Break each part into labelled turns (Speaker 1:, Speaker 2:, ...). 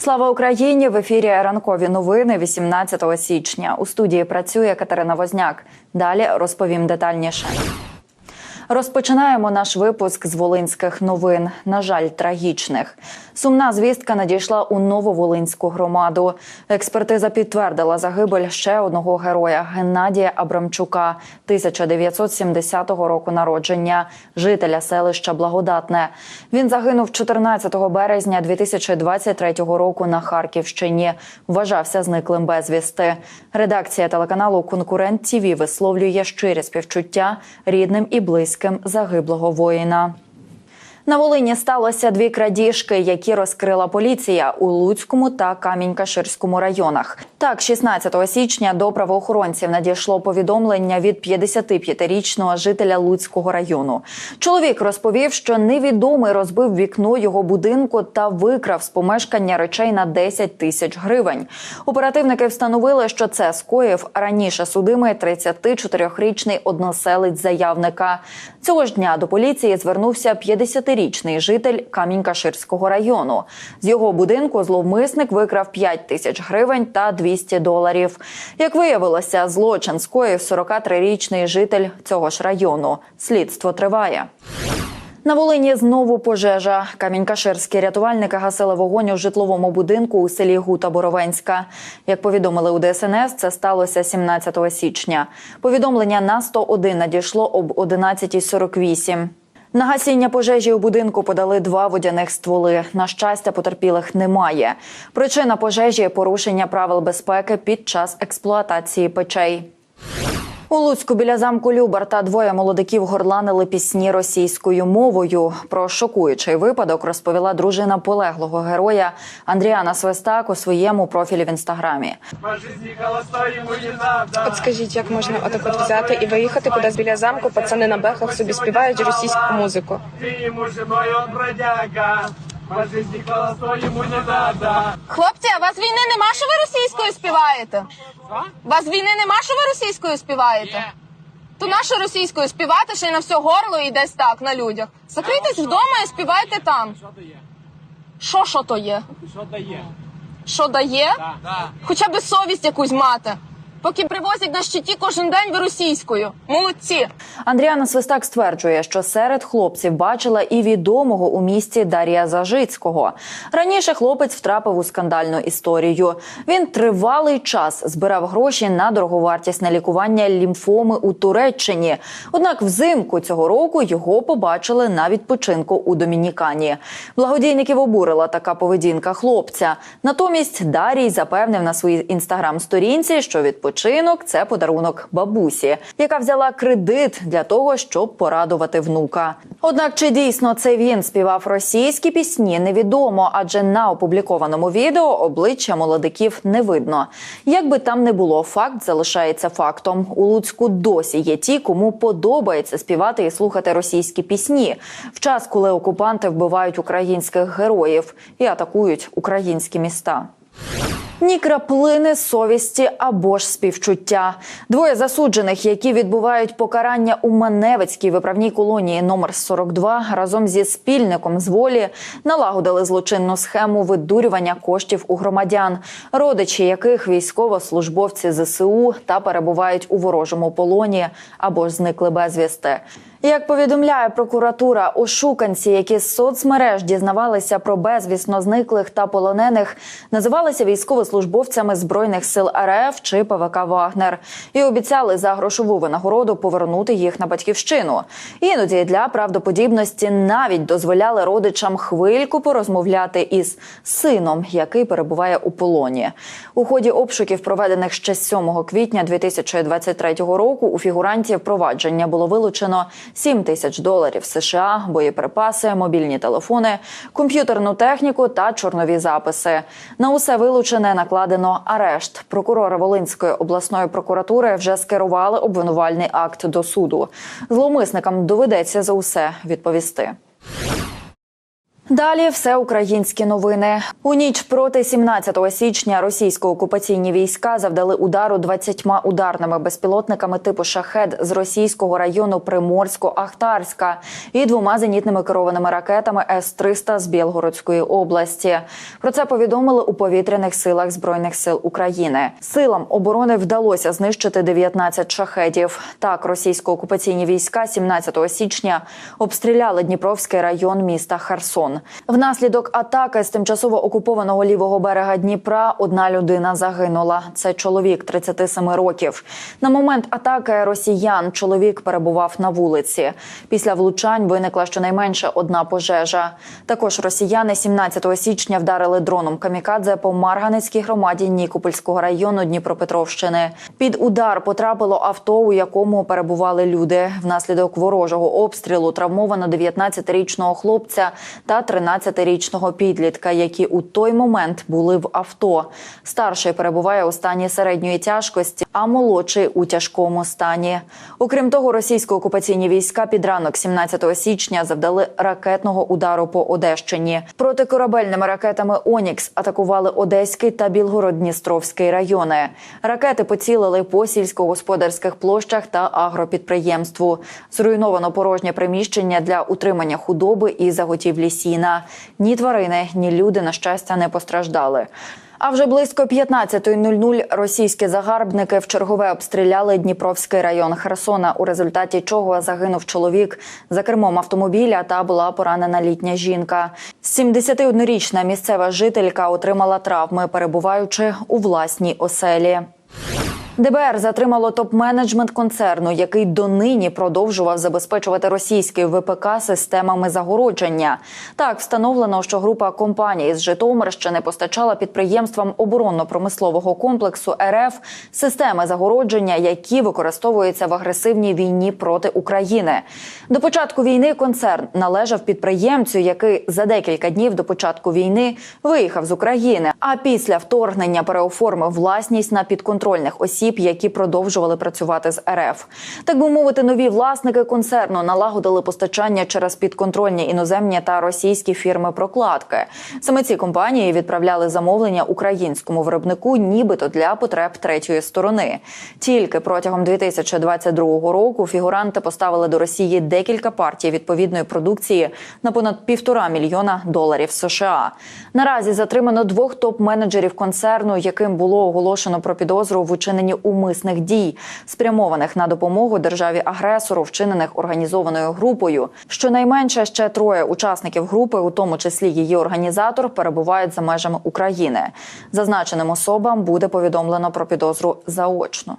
Speaker 1: Слава Україні! В ефірі ранкові новини 18 січня. У студії працює Катерина Возняк. Далі розповім детальніше. Розпочинаємо наш випуск з волинських новин. На жаль, трагічних. Сумна звістка надійшла у Нововолинську громаду. Експертиза підтвердила загибель ще одного героя Геннадія Абрамчука, 1970 року народження, жителя селища Благодатне. Він загинув 14 березня 2023 року на Харківщині. Вважався зниклим безвісти. Редакція телеканалу Конкурент ТІВІ висловлює щирі співчуття рідним і близьким загиблого воїна. На Волині сталося дві крадіжки, які розкрила поліція у Луцькому та Камінь-Каширському районах. Так, 16 січня до правоохоронців надійшло повідомлення від 55-річного жителя Луцького району. Чоловік розповів, що невідомий розбив вікно його будинку та викрав з помешкання речей на 10 тисяч гривень. Оперативники встановили, що це скоїв раніше судимий 34-річний односелець заявника. Цього ж дня до поліції звернувся 50-річний житель Камінь-Каширського району. З його будинку зловмисник викрав 5 тисяч гривень та 200 доларів. Як виявилося, злочин скоїв 43-річний житель цього ж району. Слідство триває. На Волині знову пожежа. Камінь-Каширські рятувальники гасили вогонь у житловому будинку у селі Гута Боровенська. Як повідомили у ДСНС, це сталося 17 січня. Повідомлення на 101 надійшло об 11.48. На гасіння пожежі у будинку подали два водяних стволи. На щастя, потерпілих немає. Причина пожежі порушення правил безпеки під час експлуатації печей. У Луцьку біля замку Любарта двоє молодиків горланили пісні російською мовою. Про шокуючий випадок розповіла дружина полеглого героя Андріана Свистак у своєму профілі в інстаграмі.
Speaker 2: От скажіть, як можна отак от взяти і виїхати кудись біля замку, пацани на бехах собі співають російську музику.
Speaker 3: Ему женой, бродяга. По жизни холостой ему не надо.
Speaker 4: Хлопці, а вас війни нема, що ви російською співаєте? Вас війни нема, що ви російською співаєте? То нащо російською співати ще й на все горло і десь так на людях? Закрийтесь вдома і співайте там. Що що то є?
Speaker 3: Що дає?
Speaker 4: Що дає? Хоча б совість якусь мати. Поки привозять на щиті кожен день ви російською. Молодці.
Speaker 1: Андріана Свистак стверджує, що серед хлопців бачила і відомого у місті Дар'я Зажицького. Раніше хлопець втрапив у скандальну історію. Він тривалий час збирав гроші на дороговартісне лікування лімфоми у Туреччині. Однак взимку цього року його побачили на відпочинку у Домінікані. Благодійників обурила така поведінка хлопця. Натомість Дарій запевнив на своїй інстаграм-сторінці, що відпочинок це подарунок бабусі, яка взяла кредит для того, щоб порадувати внука. Однак, чи дійсно це він співав російські пісні, невідомо, адже на опублікованому відео обличчя молодиків не видно. Як би там не було, факт залишається фактом. У Луцьку досі є ті, кому подобається співати і слухати російські пісні в час, коли окупанти вбивають українських героїв і атакують українські міста. Ні краплини совісті або ж співчуття. Двоє засуджених, які відбувають покарання у Маневицькій виправній колонії номер 42 разом зі спільником з волі налагодили злочинну схему видурювання коштів у громадян, родичі яких військовослужбовці ЗСУ та перебувають у ворожому полоні або ж зникли безвісти. Як повідомляє прокуратура, ошуканці, які з соцмереж дізнавалися про безвісно зниклих та полонених, називалися військовослужбовцями збройних сил РФ чи ПВК Вагнер і обіцяли за грошову винагороду повернути їх на батьківщину. Іноді для правдоподібності навіть дозволяли родичам хвильку порозмовляти із сином, який перебуває у полоні. У ході обшуків, проведених ще 7 квітня 2023 року, у фігурантів провадження було вилучено 7 тисяч доларів США, боєприпаси, мобільні телефони, комп'ютерну техніку та чорнові записи. На усе вилучене накладено арешт. Прокурори Волинської обласної прокуратури вже скерували обвинувальний акт до суду. Зловмисникам доведеться за усе відповісти. Далі все українські новини. У ніч проти 17 січня російсько-окупаційні війська завдали удару 20 ударними безпілотниками типу шахед з російського району Приморсько-Ахтарська і двома зенітними керованими ракетами С-300 з Білгородської області. Про це повідомили у повітряних силах збройних сил України. Силам оборони вдалося знищити 19 шахедів. Так, російсько-окупаційні війська 17 січня обстріляли Дніпровський район міста Херсон. Внаслідок атаки з тимчасово окупованого лівого берега Дніпра одна людина загинула. Це чоловік 37 років. На момент атаки росіян чоловік перебував на вулиці. Після влучань виникла щонайменше одна пожежа. Також росіяни 17 січня вдарили дроном камікадзе по Марганецькій громаді Нікопольського району Дніпропетровщини. Під удар потрапило авто, у якому перебували люди. Внаслідок ворожого обстрілу травмовано 19-річного хлопця та 13-річного підлітка, які у той момент були в авто. Старший перебуває у стані середньої тяжкості, а молодший у тяжкому стані. Окрім того, російсько-окупаційні війська під ранок 17 січня завдали ракетного удару по Одещині. Протикорабельними ракетами Онікс атакували Одеський та Білгород-Дністровський райони. Ракети поцілили по сільськогосподарських площах та агропідприємству. Зруйновано порожнє приміщення для утримання худоби і заготівлі сіна. Ні тварини, ні люди на щастя не постраждали. А вже близько 15.00 російські загарбники в чергове обстріляли Дніпровський район Херсона, у результаті чого загинув чоловік за кермом автомобіля та була поранена літня жінка. 71-річна місцева жителька отримала травми, перебуваючи у власній оселі. ДБР затримало топ-менеджмент концерну, який донині продовжував забезпечувати російський ВПК системами загородження. Так встановлено, що група компаній з Житомирщини постачала підприємствам оборонно-промислового комплексу РФ системи загородження, які використовуються в агресивній війні проти України. До початку війни концерн належав підприємцю, який за декілька днів до початку війни виїхав з України. А після вторгнення переоформив власність на підконтрольних осіб, які продовжували працювати з РФ. Так би мовити, нові власники концерну налагодили постачання через підконтрольні іноземні та російські фірми прокладки. Саме ці компанії відправляли замовлення українському виробнику, нібито для потреб третьої сторони. Тільки протягом 2022 року фігуранти поставили до Росії декілька партій відповідної продукції на понад півтора мільйона доларів США. Наразі затримано двох топ-менеджерів концерну, яким було оголошено про підозру в учиненні умисних дій, спрямованих на допомогу державі агресору, вчинених організованою групою. Щонайменше ще троє учасників групи, у тому числі її організатор, перебувають за межами України. Зазначеним особам буде повідомлено про підозру заочно.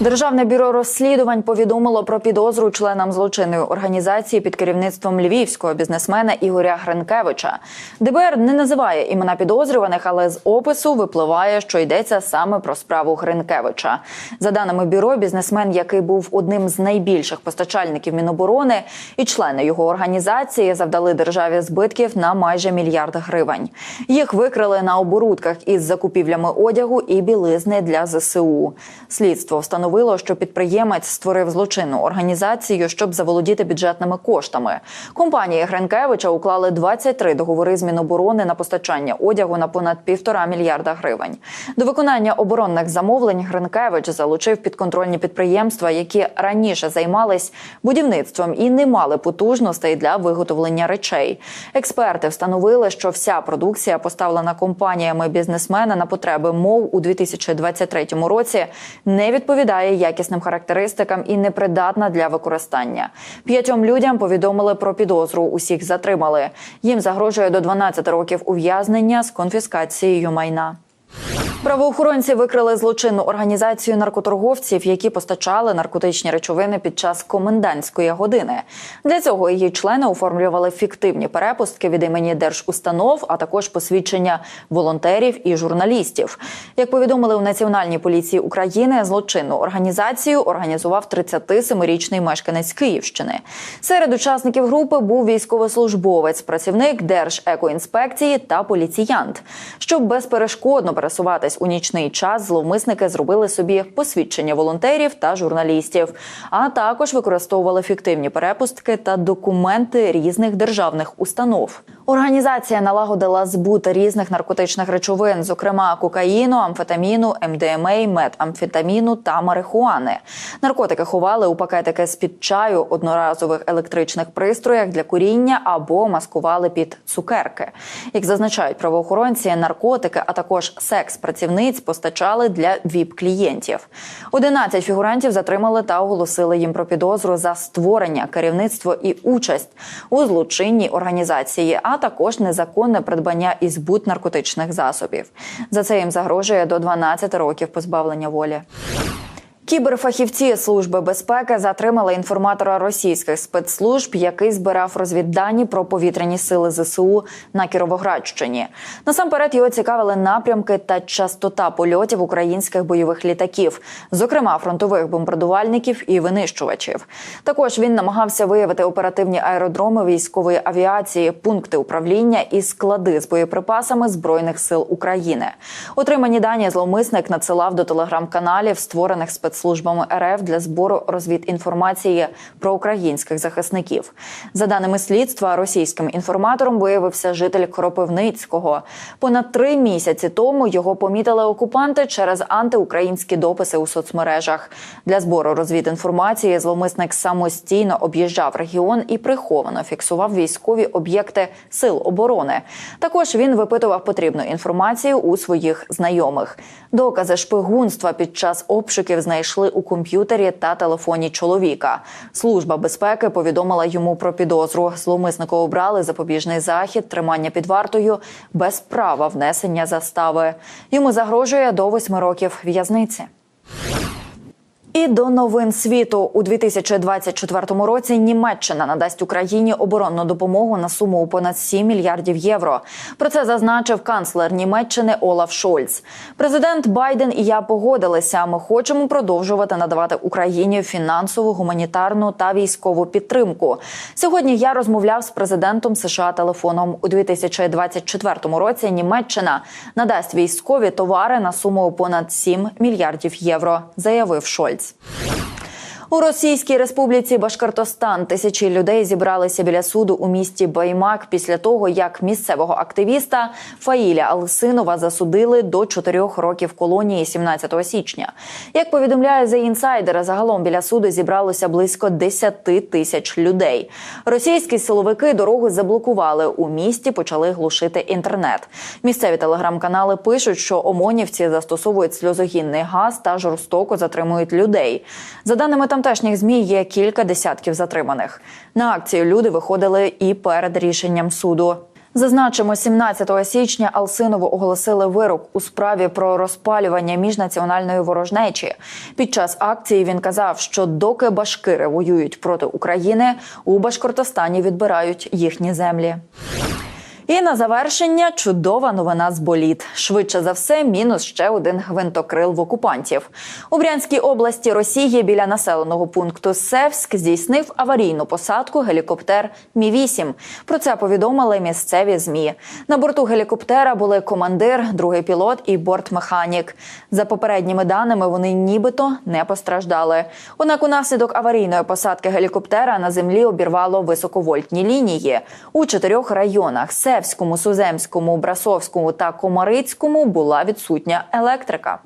Speaker 1: Державне бюро розслідувань повідомило про підозру членам злочинної організації під керівництвом львівського бізнесмена Ігоря Гринкевича. ДБР не називає імена підозрюваних, але з опису випливає, що йдеться саме про справу Гринкевича. За даними бюро, бізнесмен, який був одним з найбільших постачальників Міноборони, і члени його організації завдали державі збитків на майже мільярд гривень. Їх викрили на оборудках із закупівлями одягу і білизни для ЗСУ. Слідство встановило, що підприємець створив злочинну організацію, щоб заволодіти бюджетними коштами. Компанії Гринкевича уклали 23 договори з Міноборони на постачання одягу на понад півтора мільярда гривень. До виконання оборонних замовлень Гринкевич залучив підконтрольні підприємства, які раніше займались будівництвом і не мали потужностей для виготовлення речей. Експерти встановили, що вся продукція, поставлена компаніями бізнесмена на потреби мов у 2023 році, не відповідає якісним характеристикам і непридатна для використання. П'ятьом людям повідомили про підозру. Усіх затримали. Їм загрожує до 12 років ув'язнення з конфіскацією майна. Правоохоронці викрили злочинну організацію наркоторговців, які постачали наркотичні речовини під час комендантської години. Для цього її члени оформлювали фіктивні перепустки від імені держустанов, а також посвідчення волонтерів і журналістів. Як повідомили у Національній поліції України, злочинну організацію організував 37-річний мешканець Київщини. Серед учасників групи був військовослужбовець, працівник Держекоінспекції та поліціянт. Щоб безперешкодно пересуватись у нічний час, зловмисники зробили собі посвідчення волонтерів та журналістів, а також використовували фіктивні перепустки та документи різних державних установ. Організація налагодила збут різних наркотичних речовин, зокрема кокаїну, амфетаміну, МДМА, метамфетаміну та марихуани. Наркотики ховали у пакетики з під чаю, одноразових електричних пристроях для куріння або маскували під цукерки. Як зазначають правоохоронці, наркотики, а також секс працівниць постачали для віп-клієнтів. 11 фігурантів затримали та оголосили їм про підозру за створення, керівництво і участь у злочинній організації, а також незаконне придбання і збут наркотичних засобів. За це їм загрожує до 12 років позбавлення волі. Кіберфахівці служби безпеки затримали інформатора російських спецслужб, який збирав розвіддані про повітряні сили ЗСУ на Кіровоградщині. Насамперед його цікавили напрямки та частота польотів українських бойових літаків, зокрема фронтових бомбардувальників і винищувачів. Також він намагався виявити оперативні аеродроми військової авіації, пункти управління і склади з боєприпасами збройних сил України. Отримані дані зловмисник надсилав до телеграм-каналів, створених спецслужбами РФ для збору розвідінформації про українських захисників. За даними слідства, російським інформатором виявився житель Кропивницького. Понад три місяці тому його помітили окупанти через антиукраїнські дописи у соцмережах. Для збору розвідінформації зловмисник самостійно об'їжджав регіон і приховано фіксував військові об'єкти сил оборони. Також він випитував потрібну інформацію у своїх знайомих. Докази шпигунства під час обшуків знайшли у комп'ютері та телефоні чоловіка. Служба безпеки повідомила йому про підозру. Зловмиснику обрали запобіжний захід, тримання під вартою без права внесення застави. Йому загрожує до восьми років в'язниці. І до новин світу у 2024 році Німеччина надасть Україні оборонну допомогу на суму у понад 7 мільярдів євро. Про це зазначив канцлер Німеччини Олаф Шольц. Президент Байден і я погодилися. Ми хочемо продовжувати надавати Україні фінансову, гуманітарну та військову підтримку. Сьогодні я розмовляв з президентом США телефоном. У 2024 році Німеччина надасть військові товари на суму у понад 7 мільярдів євро, заявив Шольц. Science. У Російській Республіці Башкортостан тисячі людей зібралися біля суду у місті Баймак після того, як місцевого активіста Фаїля Алсинова засудили до чотирьох років колонії 17 січня. Як повідомляє The Insider, загалом біля суду зібралося близько 10 тисяч людей. Російські силовики дорогу заблокували. У місті почали глушити інтернет. Місцеві телеграм-канали пишуть, що омонівці застосовують сльозогінний газ та жорстоко затримують людей. За даними тамтешніх змі, є кілька десятків затриманих. На акцію люди виходили і перед рішенням суду. Зазначимо, 17 січня Алсинову оголосили вирок у справі про розпалювання міжнаціональної ворожнечі. Під час акції він казав, що доки башкири воюють проти України, у Башкортостані відбирають їхні землі. І на завершення чудова новина з боліт. Швидше за все, мінус ще один гвинтокрил в окупантів. У Брянській області Росії біля населеного пункту Севськ здійснив аварійну посадку гелікоптер Мі 8 Про це повідомили місцеві змі. На борту гелікоптера були командир, другий пілот і бортмеханік. За попередніми даними, вони нібито не постраждали. Однак, унаслідок аварійної посадки гелікоптера на землі обірвало високовольтні лінії у чотирьох районах. Севському, Суземському, Брасовському та Комарицькому була відсутня електрика.